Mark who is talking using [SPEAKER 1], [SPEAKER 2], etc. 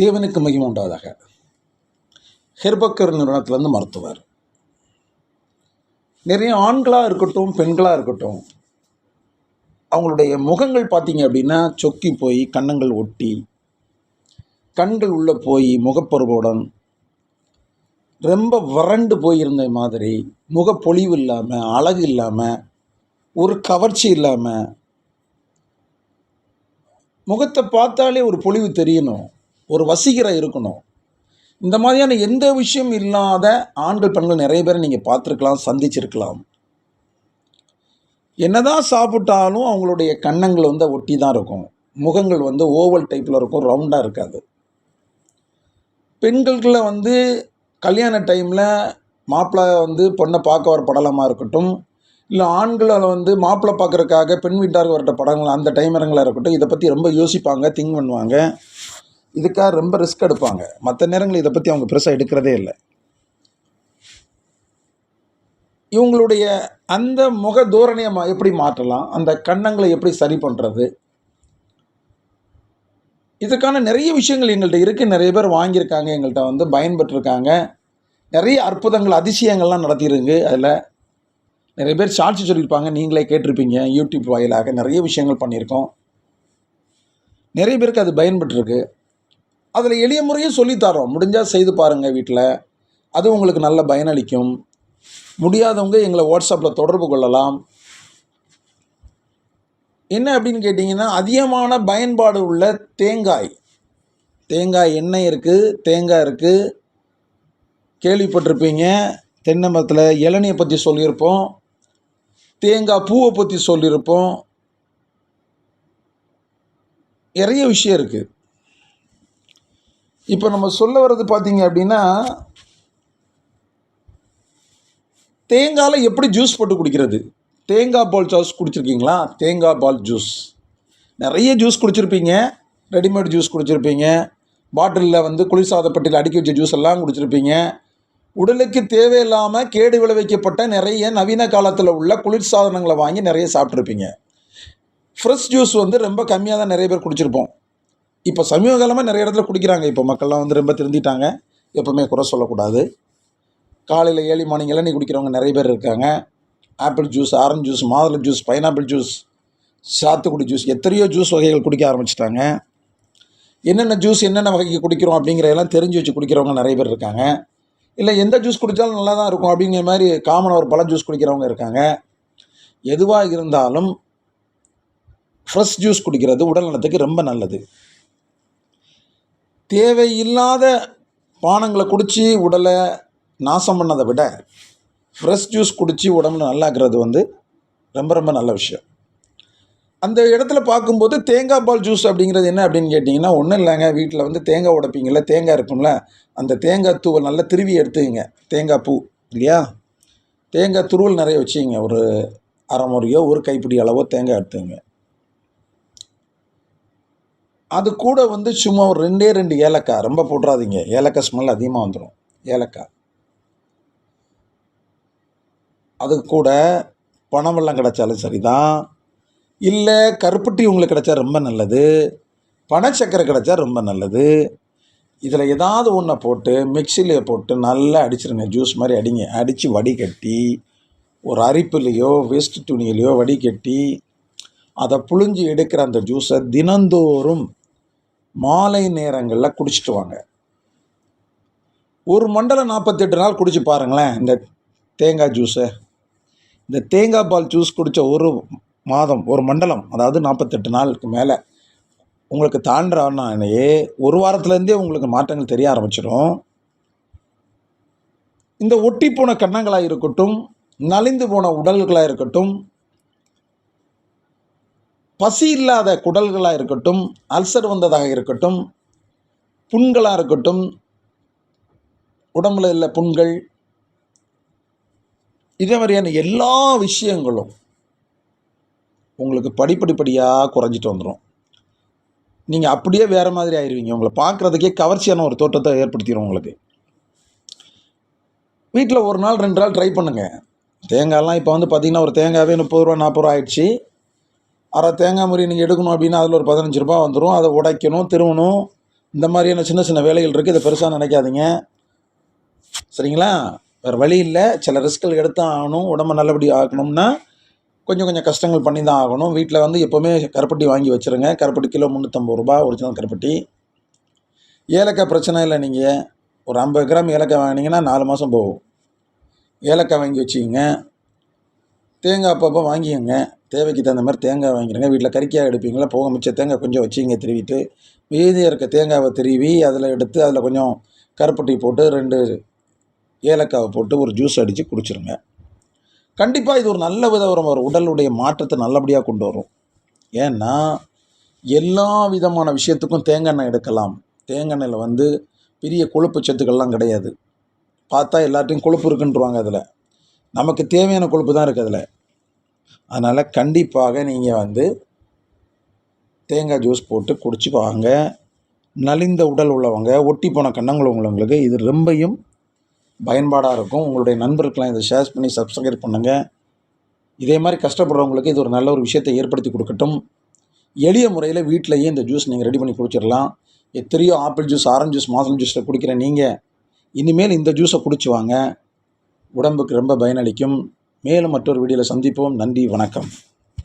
[SPEAKER 1] தேவனுக்கு மகிமை உண்டாவதாக. ஹெர்பக்கர் நிறுவனத்திலேருந்து மருத்துவர். நிறைய ஆண்களாக இருக்கட்டும் பெண்களாக இருக்கட்டும் அவங்களுடைய முகங்கள் பார்த்தீங்க அப்படின்னா சொக்கி போய் கன்னங்கள் ஒட்டி கண்கள் உள்ளே போய் முகப்பருவுடன் ரொம்ப வறண்டு போயிருந்த மாதிரி முகப்பொலிவு இல்லாமல் அழகு இல்லாமல் ஒரு கவர்ச்சி இல்லாமல் முகத்தை பார்த்தாலே ஒரு பொலிவு தெரியணும். ஒரு வசீகரம் இருக்கணும். இந்த மாதிரியான எந்த விஷயம் இல்லாத ஆண்கள் பெண்கள் நிறைய பேரை நீங்கள் பார்த்துருக்கலாம் சந்திச்சிருக்கலாம். என்னதான் சாப்பிட்டாலும் அவங்களுடைய கன்னங்கள் வந்து ஒட்டி தான் இருக்கும். முகங்கள் வந்து ஓவல் டைப்பில் இருக்கும் ரவுண்டாக இருக்காது. பெண்களுக்குள்ள வந்து கல்யாண டைமில் மாப்பிள்ளை வந்து பொண்ணை பார்க்க வர படலமாக இருக்கட்டும் இல்லை ஆண்களால் வந்து மாப்பிள்ளை பார்க்குறக்காக பெண் வீட்டாருக்கு வரட்ட படங்கள் அந்த டைமரங்களாக இருக்கட்டும் இதை பற்றி ரொம்ப யோசிப்பாங்க திங்க் பண்ணுவாங்க. இதுக்காக ரொம்ப ரிஸ்க் எடுப்பாங்க. மற்ற நேரங்களில் இதை பற்றி அவங்க பெருசாக எடுக்கிறதே இல்லை. இவங்களுடைய அந்த முக தோரணையை மா எப்படி மாற்றலாம்? அந்த கன்னங்களை எப்படி சரி பண்ணுறது இதுக்கான நிறைய விஷயங்கள் எங்கள்கிட்ட இருக்குது நிறைய பேர் வாங்கியிருக்காங்க. எங்கள்கிட்ட வந்து பயன்பெற்றிருக்காங்க. நிறைய அற்புதங்கள் அதிசயங்கள்லாம் நடத்தியிருக்கு அதில். நிறைய பேர் சாட்சி சொல்லியிருப்பாங்க. நீங்களே கேட்டிருப்பீங்க. யூடியூப் வாயிலாக நிறைய விஷயங்கள் பண்ணியிருக்கோம். நிறைய பேருக்கு அது பயன்பட்டுருக்கு அதில் எளிய முறையும் சொல்லித்தரோம். முடிஞ்சால் செய்து பாருங்கள் வீட்டில் அது உங்களுக்கு நல்ல பயனளிக்கும் முடியாதவங்க எங்களை வாட்ஸ்அப்பில் தொடர்பு கொள்ளலாம். என்ன அப்படின்னு கேட்டிங்கன்னா அதிகமான பயன்பாடு உள்ள தேங்காய். தேங்காய் எண்ணெய் இருக்குது தேங்காய் இருக்குது கேள்விப்பட்டிருப்பீங்க. தென்னை மரத்தில் இளநியை பற்றி சொல்லியிருப்போம். தேங்காய் பூவை பற்றி சொல்லியிருப்போம். நிறைய விஷயம் இருக்குது இப்போ நம்ம சொல்ல வர்றது பார்த்தீங்க அப்படின்னா தேங்காயில் எப்படி ஜூஸ் போட்டு குடிக்கிறது? தேங்காய் பால் ஜூஸ் குடிச்சிருக்கீங்களா? தேங்காய் பால் ஜூஸ் நிறைய ஜூஸ் குடிச்சிருப்பீங்க. ரெடிமேட் ஜூஸ் குடிச்சிருப்பீங்க. பாட்டிலில் வந்து குளிர்சாதப்பட்டியில் அடுக்கி வச்ச ஜூஸ் எல்லாம் குடிச்சிருப்பீங்க. உடலுக்கு தேவையில்லாமல் கேடு விளைவிக்கப்பட்ட நிறைய நவீன காலத்தில் உள்ள குளிர்சாதனங்களை வாங்கி நிறைய சாப்பிட்ருப்பீங்க ஃப்ரெஷ் ஜூஸ் வந்து ரொம்ப கம்மியாக தான் நிறைய பேர் குடிச்சிருப்போம். இப்போ சமீப காலமாக நிறைய இடத்துல குடிக்கிறாங்க. இப்போ மக்கள்லாம் வந்து ரொம்ப திருந்திட்டாங்க. எப்போவுமே குறை சொல்லக்கூடாது. காலையில் ஏழு மார்னிங் இளநீ குடிக்கிறவங்க நிறைய பேர் இருக்காங்க. ஆப்பிள் ஜூஸ் ஆரஞ்சு ஜூஸ் மாதுளை ஜூஸ் பைனாப்பிள் ஜூஸ் சாத்துக்குடி ஜூஸ் எத்தனையோ ஜூஸ் வகைகள் குடிக்க ஆரம்பிச்சிட்டாங்க. என்னென்ன ஜூஸ் என்னென்ன வகைக்கு குடிக்கிறோம் அப்படிங்கிறதெல்லாம் தெரிஞ்சு வச்சு குடிக்கிறவங்க நிறைய பேர் இருக்காங்க. இல்லை எந்த ஜூஸ் குடித்தாலும் நல்லா தான் இருக்கும் அப்படிங்கிற மாதிரி காமனாக ஒரு பல ஜூஸ் குடிக்கிறவங்க இருக்காங்க. எதுவாக இருந்தாலும் ஃப்ரெஷ் ஜூஸ் குடிக்கிறது உடல் நலத்துக்கு ரொம்ப நல்லது. தேவையில்லாத பானங்களை குடித்து உடலை நாசம் பண்ணதை விட ஃப்ரெஷ் ஜூஸ் குடித்து உடம்பு நல்லாக்குறது வந்து ரொம்ப ரொம்ப நல்ல விஷயம். அந்த இடத்துல பார்க்கும்போது தேங்காய் பால் ஜூஸ் அப்படிங்கிறது என்ன அப்படின்னு கேட்டிங்கன்னா ஒன்றும் இல்லைங்க. வீட்டில் வந்து தேங்காய் உடைப்பீங்கள்ல தேங்காய் இருக்கும்ல. அந்த தேங்காய் தூவல் நல்லா திருவி எடுத்துக்கங்க. தேங்காய் பூ இல்லையா? தேங்காய் துருவல் நிறைய வச்சுங்க ஒரு அரை முறையோ ஒரு கைப்பிடி அளவோ தேங்காய் எடுத்துங்க அது கூட வந்து சும்மா ஒரு ரெண்டே ரெண்டு ஏலக்காய். ரொம்ப போட்டுறாதீங்க. ஏலக்காய் ஸ்மெல் அதிகமாக வந்துடும் ஏலக்காய். அது கூட பனவெல்லாம் கிடச்சாலும் கிடைச்சாலும் சரிதான். இல்லை கருப்பட்டி உங்களுக்கு கிடைச்சா ரொம்ப நல்லது. பனச்சக்கரை கிடைச்சா ரொம்ப நல்லது. இதில் ஏதாவது ஒன்றை போட்டு மிக்சியில் போட்டு நல்லா அடிச்சிருங்க. ஜூஸ் மாதிரி அடிங்க. அடித்து வடிகட்டி ஒரு அரிப்புலேயோ வேஸ்ட் துணியிலையோ வடிகட்டி அதை புழிஞ்சு எடுக்கிற அந்த ஜூஸை தினந்தோறும் மாலை நேரங்களில் குடிச்சிட்டு வாங்க. ஒரு மண்டலம் நாற்பத்தெட்டு நாள் குடிச்சு பாருங்களேன் இந்த தேங்காய் ஜூஸை இந்த தேங்காய் பால் ஜூஸ் குடித்த ஒரு மாதம் ஒரு மண்டலம் அதாவது நாற்பத்தெட்டு நாளுக்கு மேலே உங்களுக்கு தாண்டானே ஒரு வாரத்துலேருந்தே உங்களுக்கு மாற்றங்கள் தெரிய ஆரம்பிச்சிடும். இந்த ஒட்டி போன கன்னங்களாக இருக்கட்டும் நலிந்து போன உடல்களாக இருக்கட்டும் பசி இல்லாத குடல்களாக இருக்கட்டும் அல்சர் வந்ததாக இருக்கட்டும் புண்களாக இருக்கட்டும் உடம்புல இல்லை புண்கள் இதே மாதிரியான எல்லா விஷயங்களும் உங்களுக்கு படிப்படிப்படியாக குறைஞ்சிட்டு வந்துடும் நீங்கள் அப்படியே வேறு மாதிரி ஆயிடுவீங்க உங்களை பார்க்குறதுக்கே கவர்ச்சியான ஒரு தோற்றத்தை ஏற்படுத்திடும் உங்களுக்கு. வீட்டில் ஒரு நாள் ரெண்டு நாள் ட்ரை பண்ணுங்கள் தேங்காய்லாம் இப்போ வந்து பார்த்திங்கன்னா ஒரு தேங்காவே முப்பது ரூபா நாற்பது ரூபா ஆயிடுச்சு. அரை தேங்காய் முறி நீங்கள் எடுக்கணும் அப்படின்னா அதில் ஒரு பதினஞ்சு ரூபா வந்துடும் அதை உடைக்கணும் திருவணும். இந்த மாதிரியான சின்ன சின்ன வேலைகள் இருக்குது இதை பெருசாக நினைக்காதீங்க. சரிங்களா? வேறு வழி இல்லை. சில ரிஸ்க்கள் எடுத்து ஆகணும் உடம்ப நல்லபடி ஆக்கணும்னா கொஞ்சம் கொஞ்சம் கஷ்டங்கள் பண்ணி தான் ஆகணும். வீட்டில் வந்து எப்போவுமே கருப்பட்டி வாங்கி வச்சுருங்க. கருப்பட்டி கிலோ முந்நூற்றம்பது ரூபா ஒரிஜினல் கருப்பட்டி. ஏலக்காய் பிரச்சனை இல்லை நீங்கள் ஒரு ஐம்பது கிராம் ஏலக்காய் வாங்கினீங்கன்னா நாலு மாதம் போகும். ஏலக்காய் வாங்கி வச்சுக்கிங்க. தேங்காய் அப்பப்போ வாங்கிக்கோங்க. தேவைக்கு தகுந்த மாதிரி தேங்காய் வாங்கிடுங்க. வீட்டில் கறிக்காய் எடுப்பீங்களா? போக மிச்ச தேங்காய் கொஞ்சம் வச்சுக்கிங்க திருவிட்டு. மீதி இருக்க தேங்காவை திருவி அதில் எடுத்து அதில் கொஞ்சம் கருப்பட்டி போட்டு ரெண்டு ஏலக்காவை போட்டு ஒரு ஜூஸ் அடித்து குடிச்சிருங்க. கண்டிப்பாக இது ஒரு நல்ல வித ஒரு ஒரு உடலுடைய மாற்றத்தை நல்லபடியாக கொண்டு வரும். ஏன்னா எல்லா விதமான விஷயத்துக்கும் தேங்காய் எண்ணெய் எடுக்கலாம். தேங்காய் எண்ணெயில் வந்து பெரிய கொழுப்பு சத்துக்கள்லாம் கிடையாது. பார்த்தா எல்லாத்தையும் கொழுப்பு இருக்குன்றுவாங்க அதில். நமக்கு தேவையான கொழுப்பு தான் இருக்குது அதில். அதனால் கண்டிப்பாக நீங்கள் வந்து தேங்காய் ஜூஸ் போட்டு குடிச்சு வாங்க. நலிந்த உடல் உள்ளவங்க ஒட்டி போன கன்னங்கள் உள்ளவங்களுக்கு இது ரொம்பையும் பயன்பாடாக இருக்கும். உங்களுடைய நண்பர்களுக்கெலாம் இதை ஷேர் பண்ணி சப்ஸ்கிரைப் பண்ணுங்கள் இதே மாதிரி கஷ்டப்படுறவங்களுக்கு இது ஒரு நல்ல ஒரு விஷயத்தை ஏற்படுத்தி கொடுக்கட்டும். எளிய முறையில் வீட்டிலையே இந்த ஜூஸ் நீங்கள் ரெடி பண்ணி குடிச்சிடலாம். எத்தனையோ ஆப்பிள் ஜூஸ் ஆரஞ்சு ஜூஸ் மாதுளம் ஜூஸில் குடிக்கிற நீங்கள் இனிமேல் இந்த ஜூஸை குடிச்சு வாங்க. உடம்புக்கு ரொம்ப பயனளிக்கும். மேலும் மற்றொரு வீடியோவில் சந்திப்போம். நன்றி வணக்கம்.